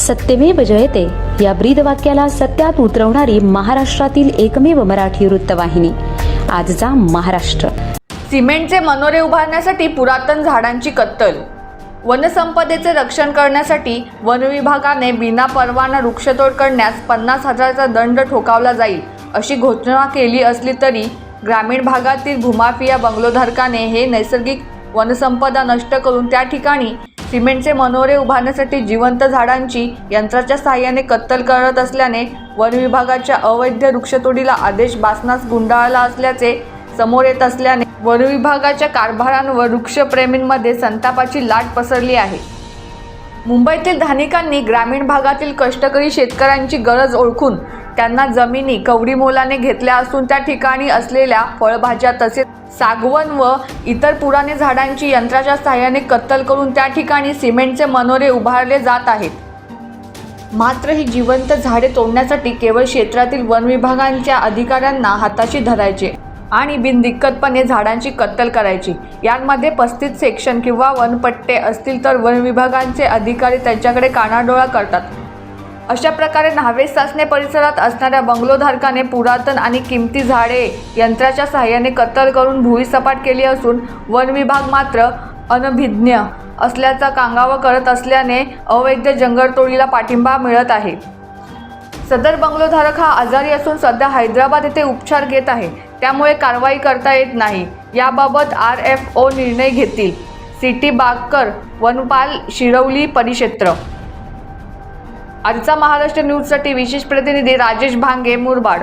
सत्यमेव जयते. या ब्रीदवाक्याला सत्यात उतरवणारी महाराष्ट्रातील एकमेव मराठी वृत्तवाहिनी. आजचा महाराष्ट्र. सिमेंटचे मनोरे उभारण्यासाठी पुरातन झाडांची कत्तल. वनसंपदेचे रक्षण करण्यासाठी वनविभागाने बिना परवाना वृक्षतोड करण्यास पन्नास हजाराचा दंड ठोकावला जाईल अशी घोषणा केली असली तरी ग्रामीण भागातील भूमाफिया बंगलोधारकाने हे नैसर्गिक वनसंपदा नष्ट करून त्या ठिकाणी सिमेंटचे मनोरे उभारण्यासाठी जिवंत झाडांची यंत्राच्या साहाय्याने कत्तल करत असल्याने वन विभागाच्या अवैध वृक्षतोडीला आदेश बासनास गुंडाळला असल्याचे समोर येत असल्याने वन विभागाच्या कारभारांवर वृक्षप्रेमींमध्ये संतापाची लाट पसरली आहे. मुंबईतील धानिकांनी ग्रामीण भागातील कष्टकरी शेतकऱ्यांची गरज ओळखून त्यांना जमिनी कवडी मोलाने घेतल्या असून त्या ठिकाणी असलेल्या फळभाज्या तसेच सागवन व इतर पुराने झाडांची यंत्राच्या साहाय्याने कत्तल करून त्या ठिकाणी सिमेंटचे मनोरे उभारले जात आहेत. मात्र ही जिवंत झाडे तोडण्यासाठी केवळ क्षेत्रातील वन विभागांच्या अधिकाऱ्यांना हाताशी धरायचे. आणि बिनदिक्कतपणे झाडांची कत्तल करायची. यांमध्ये पस्तीस सेक्शन किंवा वनपट्टे असतील तर वन विभागांचे अधिकारी त्यांच्याकडे कानाडोळा करतात. अशा प्रकारे न्हावे सासणे परिसरात असणाऱ्या बंगलोधारकाने पुरातन आणि किमती झाडे यंत्राच्या सहाय्याने कत्तल करून भूईसपाट केली असून वन विभाग मात्र अनभिज्ञ असल्याचा कांगावा करत असल्याने अवैध जंगलतोडीला पाठिंबा मिळत आहे. सदर बंगलोधारक हा आजारी असून सध्या हैदराबाद येथे उपचार घेत आहे. त्यामुळे कारवाई करता येत नाही. याबाबत आर एफ ओ निर्णय घेतील. सिटी बागकर वनपाल शिरवली परिक्षेत्र. आजचा महाराष्ट्र न्यूजसाठी विशेष प्रतिनिधी राजेश भांगे मुरबाड.